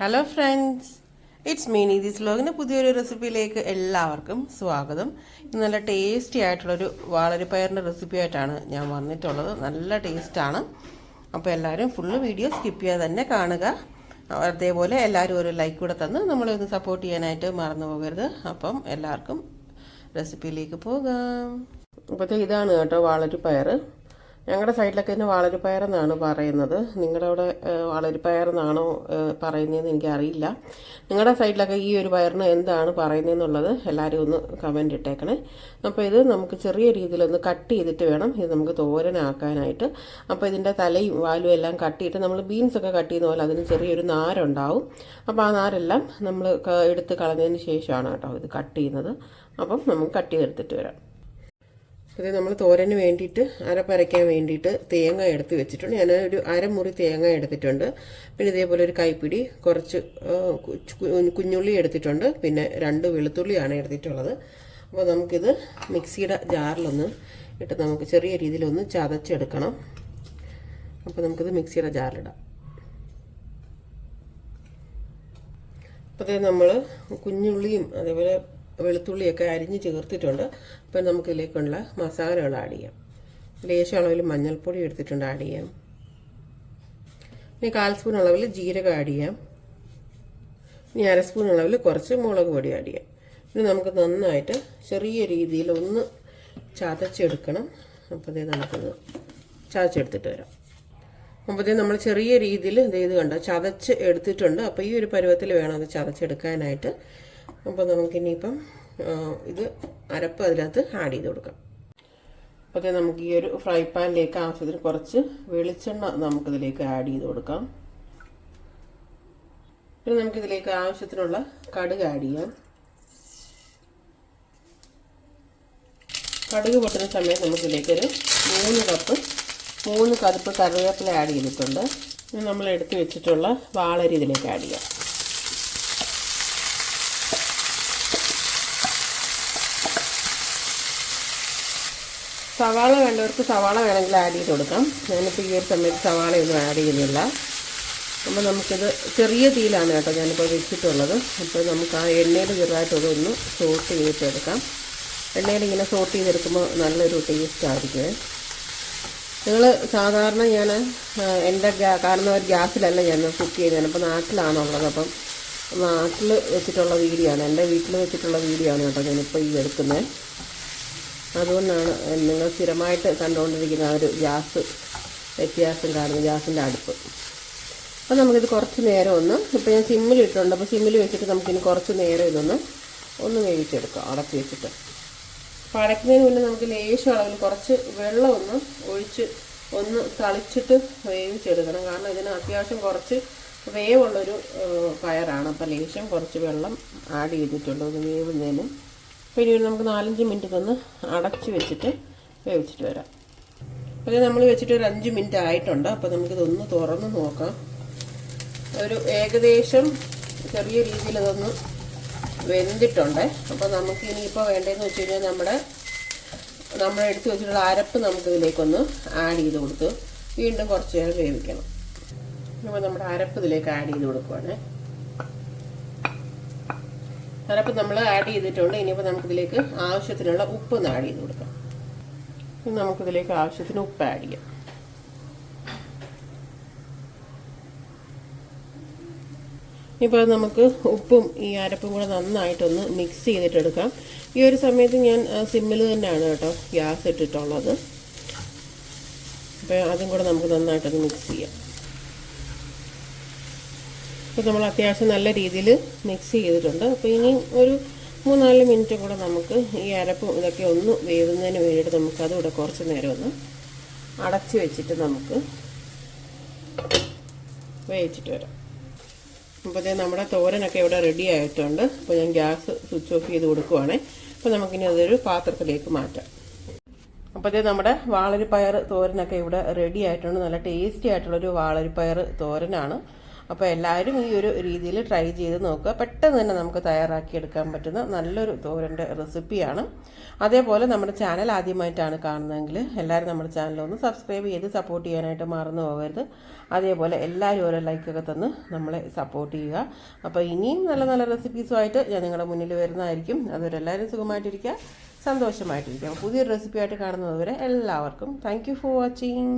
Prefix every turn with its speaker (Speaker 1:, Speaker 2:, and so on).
Speaker 1: Hello friends it's me Neethi's വ്ലോഗിന്റെ പുതിയൊരു റെസിപ്പിയിലേക്ക് എല്ലാവർക്കും സ്വാഗതം. ഇന്ന് നല്ല ടേസ്റ്റി ആയിട്ടുള്ളൊരു വാളരിപ്പയറിന്റെ റെസിപ്പി ആയിട്ടാണ് ഞാൻ വന്നിട്ടുള്ളത്. നല്ല ടേസ്റ്റാണ് അപ്പോൾ എല്ലാവരും ഫുള്ള് വീഡിയോ സ്കിപ്പ് ചെയ്യാതെ തന്നെ കാണുക. അതേപോലെ എല്ലാവരും ഒരു ലൈക്ക് കൂടെ തന്ന് നമ്മളെ ഒന്ന് സപ്പോർട്ട് ചെയ്യാനായിട്ട് മറന്നു പോകരുത്. അപ്പം എല്ലാവർക്കും റെസിപ്പിയിലേക്ക് പോകാം. അപ്പോഴത്തെ ഇതാണ് കേട്ടോ വാളരിപ്പയർ ഞങ്ങളുടെ സൈഡിലൊക്കെ ഇതിന് വാളരിപ്പയർ എന്നാണ് പറയുന്നത് നിങ്ങളുടെ അവിടെ ഏഹ്, പറയുന്നതെന്ന് എനിക്കറിയില്ല നിങ്ങളുടെ സൈഡിലൊക്കെ ഈ ഒരു പയറിന് എന്താണ് പറയുന്നതെന്നുള്ളത് എല്ലാവരും ഒന്ന് കമന്റ് ഇട്ടേക്കണേ. അപ്പോൾ ഇത് നമുക്ക് ചെറിയ രീതിയിലൊന്ന് കട്ട് ചെയ്തിട്ട് വേണം. ഇത് നമുക്ക് തോരനാക്കാനായിട്ട്. അപ്പോൾ ഇതിന്റെ തലയും വാലും എല്ലാം കട്ട് ചെയ്തിട്ട് നമ്മൾ ബീൻസ് ഒക്കെ കട്ട് ചെയ്യുന്ന പോലെ അതിന് ചെറിയൊരു നാരുണ്ടാവും. അപ്പോൾ ആ നാരെല്ലാം നമ്മൾ എടുത്ത് കളഞ്ഞതിന് ശേഷമാണ് കേട്ടോ ഇത് കട്ട് ചെയ്യുന്നത്. അപ്പം നമുക്ക് കട്ട് ചെയ്തെടുത്തിട്ട് വരാം. ഇത് നമ്മൾ തോരന് വേണ്ടിയിട്ട് അരപ്പരയ്ക്കാൻ വേണ്ടിയിട്ട് തേങ്ങ എടുത്ത് വെച്ചിട്ടുണ്ട്. ഞാൻ ഒരു അരമുറി തേങ്ങ എടുത്തിട്ടുണ്ട്. പിന്നെ ഇതേപോലെ ഒരു കൈപ്പിടി കുറച്ച് കുഞ്ഞുള്ളി എടുത്തിട്ടുണ്ട്. പിന്നെ രണ്ട് വെളുത്തുള്ളിയാണ് എടുത്തിട്ടുള്ളത്. അപ്പോൾ നമുക്കിത് മിക്സിയുടെ ജാറിലൊന്ന് ഇട്ട് നമുക്ക് ചെറിയ രീതിയിലൊന്ന് ചതച്ചെടുക്കണം. അപ്പോൾ നമുക്കിത് മിക്സിയുടെ ജാറിലിടാം. അപ്പോൾ നമ്മൾ കുഞ്ഞുള്ളിയും അതേപോലെ വെളുത്തുള്ളിയൊക്കെ അരിഞ്ഞ് ചേർത്തിട്ടുണ്ട്. അപ്പം നമുക്കിതിലേക്കുള്ള മസാലകൾ ആഡ് ചെയ്യാം. ലേശം അളവിൽ മഞ്ഞൾപ്പൊടി എടുത്തിട്ടുണ്ട് ആഡ് ചെയ്യാം. ഇനി കാൽ സ്പൂൺ അളവിൽ ജീരകം ആഡ് ചെയ്യാം. ഇനി അര സ്പൂൺ അളവിൽ കുറച്ച് മുളക് പൊടി ആഡ് ചെയ്യാം. ഇനി നമുക്ക് നന്നായിട്ട് ചെറിയ രീതിയിൽ ഒന്ന് ചതച്ചെടുക്കണം. അപ്പോൾ അതേ നമുക്കത് ചതച്ചെടുത്തിട്ട് വരാം. അപ്പോഴത്തേ നമ്മൾ ചെറിയ രീതിയിൽ ഇത് കണ്ടോ? ചതച്ച് എടുത്തിട്ടുണ്ട്. അപ്പോൾ ഈ ഒരു പരുവത്തിൽ വേണം അത് ചതച്ചെടുക്കാനായിട്ട്. അപ്പോൾ നമുക്കിനിയിപ്പം ഇത് അരപ്പ് അതിനകത്ത് ആഡ് ചെയ്ത് കൊടുക്കാം. അപ്പോൾ നമുക്ക് ഈ ഒരു ഫ്രൈ പാനിലേക്ക് ആവശ്യത്തിന് കുറച്ച് വെളിച്ചെണ്ണ നമുക്കിതിലേക്ക് ആഡ് ചെയ്ത് കൊടുക്കാം. പിന്നെ നമുക്കിതിലേക്ക് ആവശ്യത്തിനുള്ള കടുക് ആഡ് ചെയ്യാം. കടുക് പൊട്ടുന്ന സമയത്ത് നമുക്കിതിലേക്കൊരു മൂന്ന് കപ്പ് മൂന്ന് കറുപ്പ് കറിവേപ്പില ആഡ് ചെയ്തിട്ടുണ്ട്. നമ്മൾ എടുത്ത് വെച്ചിട്ടുള്ള വാളരി ഇതിലേക്ക് ആഡ് ചെയ്യാം. സവാള വേണ്ടവർക്ക് സവാള വേണമെങ്കിൽ ആഡ് ചെയ്ത് കൊടുക്കാം. ഞാനിപ്പോൾ ഈ ഒരു സമയത്ത് സവാളയൊന്നും ആഡ് ചെയ്യുന്നില്ല. അപ്പോൾ നമുക്കിത് ചെറിയ തീയിലാണ് കേട്ടോ ഞാനിപ്പോൾ വെച്ചിട്ടുള്ളത്. അപ്പോൾ നമുക്ക് ആ എണ്ണയിൽ ചെറുതായിട്ടൊന്ന് സോട്ട് ചെയ്തിട്ടെടുക്കാം എണ്ണയിൽ ഇങ്ങനെ സോട്ട് ചെയ്തെടുക്കുമ്പോൾ നല്ലൊരു ടേസ്റ്റ് ആയിരിക്കും. നിങ്ങൾ സാധാരണ ഞാൻ എന്റെ കാരണം ഒരു ഗ്യാസിലല്ല ഞാൻ കുക്ക് ചെയ്യുന്നത്. അപ്പോൾ നാട്ടിലാണുള്ളത് അപ്പം നാട്ടിൽ വെച്ചിട്ടുള്ള വീഡിയോ ആണ്. എന്റെ വീട്ടിൽ വെച്ചിട്ടുള്ള വീഡിയോ ആണ് കേട്ടോ ഞാനിപ്പോൾ ഈ എടുക്കുന്നത്. അതുകൊണ്ടാണ് നിങ്ങൾ സ്ഥിരമായിട്ട് കണ്ടുകൊണ്ടിരിക്കുന്ന ആ ഒരു ഗ്യാസ് വ്യത്യാസം കാണുന്നത് ഗ്യാസിന്റെ അടുപ്പ്. അപ്പോൾ നമുക്കിത് കുറച്ച് നേരം ഒന്ന് ഇപ്പോൾ ഞാൻ സിമ്മിൽ ഇട്ടിട്ടുണ്ട് അപ്പോൾ സിമ്മിൽ വെച്ചിട്ട് നമുക്കിനി കുറച്ച് നേരം ഇതൊന്ന് ഒന്ന് വേവിച്ചെടുക്കാം അടക്കി വെച്ചിട്ട്. അപ്പോൾ അടയ്ക്കുന്നതിന് മുന്നേ നമുക്ക് ലേശം അളവിൽ കുറച്ച് വെള്ളം ഒന്ന് ഒഴിച്ച് ഒന്ന് തളിച്ചിട്ട് വേവിച്ചെടുക്കണം. കാരണം ഇതിന് അത്യാവശ്യം കുറച്ച് വേവുള്ളൊരു പയറാണ്. അപ്പോൾ ലേശം കുറച്ച് വെള്ളം ആഡ് ചെയ്തിട്ടുണ്ട്. ഒന്ന് വേവുന്നതിന് ഒരു നമുക്ക് നാലഞ്ച് മിനിറ്റ് ഇതൊന്ന് അടച്ച് വെച്ചിട്ട് വേവിച്ചിട്ട് വരാം. ഇത് നമ്മൾ വെച്ചിട്ട് ഒരു അഞ്ച് മിനിറ്റ് ആയിട്ടുണ്ട്. അപ്പോൾ നമുക്കിതൊന്ന് തുറന്ന് നോക്കാം. ഒരു ഏകദേശം ചെറിയ രീതിയിൽ ഇതൊന്ന് വെന്തിട്ടുണ്ട്. അപ്പോൾ നമുക്ക് ഇനിയിപ്പോൾ വേണ്ടതെന്ന് വെച്ച് കഴിഞ്ഞാൽ നമ്മുടെ നമ്മൾ എടുത്ത് വെച്ചിട്ടുള്ള അരപ്പ് നമുക്ക് ഇതിലേക്കൊന്ന് ആഡ് ചെയ്ത് കൊടുത്ത് വീണ്ടും കുറച്ച് നേരം വേവിക്കണം. അപ്പോൾ നമ്മുടെ അരപ്പ് ഇതിലേക്ക് ആഡ് ചെയ്ത് കൊടുക്കുവാണ്. അരപ്പ് നമ്മൾ ആഡ് ചെയ്തിട്ടുണ്ട്. ഇനിയിപ്പോൾ നമുക്കിതിലേക്ക് ആവശ്യത്തിനുള്ള ഉപ്പ് ഒന്ന് ആഡ് ചെയ്ത് കൊടുക്കാം. ഇനി നമുക്കിതിലേക്ക് ആവശ്യത്തിന് ഉപ്പ് ആഡ് ചെയ്യാം. ഇപ്പോൾ നമുക്ക് ഉപ്പും ഈ അരപ്പും കൂടെ നന്നായിട്ടൊന്ന് മിക്സ് ചെയ്തിട്ടെടുക്കാം. ഈ ഒരു സമയത്ത് ഞാൻ സിമ്മിൽ തന്നെയാണ് കേട്ടോ ഗ്യാസ് ഇട്ടിട്ടുള്ളത്. അപ്പോൾ അതും കൂടെ നമുക്ക് നന്നായിട്ടൊന്ന് മിക്സ് ചെയ്യാം. അപ്പോൾ നമ്മൾ അത്യാവശ്യം നല്ല രീതിയിൽ മിക്സ് ചെയ്തിട്ടുണ്ട്. അപ്പോൾ ഇനി ഒരു മൂന്നാൽ മിനിറ്റ് കൂടെ നമുക്ക് ഈ അരപ്പും ഇതൊക്കെ ഒന്ന് വേവുന്നതിന് വേണ്ടിയിട്ട് നമുക്ക് അതുകൂടെ കുറച്ച് നേരം ഒന്ന് അടച്ച് വെച്ചിട്ട് നമുക്ക് വേവിച്ചിട്ട് വരാം. അപ്പോൾ ഇതേ നമ്മുടെ തോരനൊക്കെ ഇവിടെ റെഡി ആയിട്ടുണ്ട്. അപ്പോൾ ഞാൻ ഗ്യാസ് സ്വിച്ച് ഓഫ് ചെയ്ത് കൊടുക്കുവാണേ. അപ്പോൾ നമുക്കിനി അതൊരു പാത്രത്തിലേക്ക് മാറ്റാം. അപ്പോൾ ഇതേ നമ്മുടെ വാളരിപ്പയർ തോരനൊക്കെ ഇവിടെ റെഡി ആയിട്ടുണ്ട്. നല്ല ടേസ്റ്റി ആയിട്ടുള്ളൊരു വാളരിപ്പയർ തോരനാണ്. അപ്പോൾ എല്ലാവരും ഈ ഒരു രീതിയിൽ ട്രൈ ചെയ്ത് നോക്കുക. പെട്ടെന്ന് തന്നെ നമുക്ക് തയ്യാറാക്കി എടുക്കാൻ പറ്റുന്ന നല്ലൊരു തോരന്റെ റെസിപ്പിയാണ് അതേപോലെ നമ്മുടെ ചാനൽ ആദ്യമായിട്ടാണ് കാണുന്നതെങ്കിൽ എല്ലാവരും നമ്മുടെ ചാനൽ ഒന്ന് സബ്സ്ക്രൈബ് ചെയ്ത് സപ്പോർട്ട് ചെയ്യാനായിട്ട് മറന്നു പോകരുത്. അതേപോലെ എല്ലാവരും ഓരോ ലൈക്കൊക്കെ തന്ന് നമ്മളെ സപ്പോർട്ട് ചെയ്യുക. അപ്പോൾ ഇനിയും നല്ല നല്ല റെസിപ്പീസുമായിട്ട് ഞാൻ നിങ്ങളുടെ മുന്നിൽ വരുന്നതായിരിക്കും. അതുവരെ എല്ലാവരും സുഖമായിട്ടിരിക്കുക സന്തോഷമായിട്ടിരിക്കുക. പുതിയൊരു റെസിപ്പിയായിട്ട് കാണുന്നതുവരെ എല്ലാവർക്കും താങ്ക് ഫോർ വാച്ചിങ്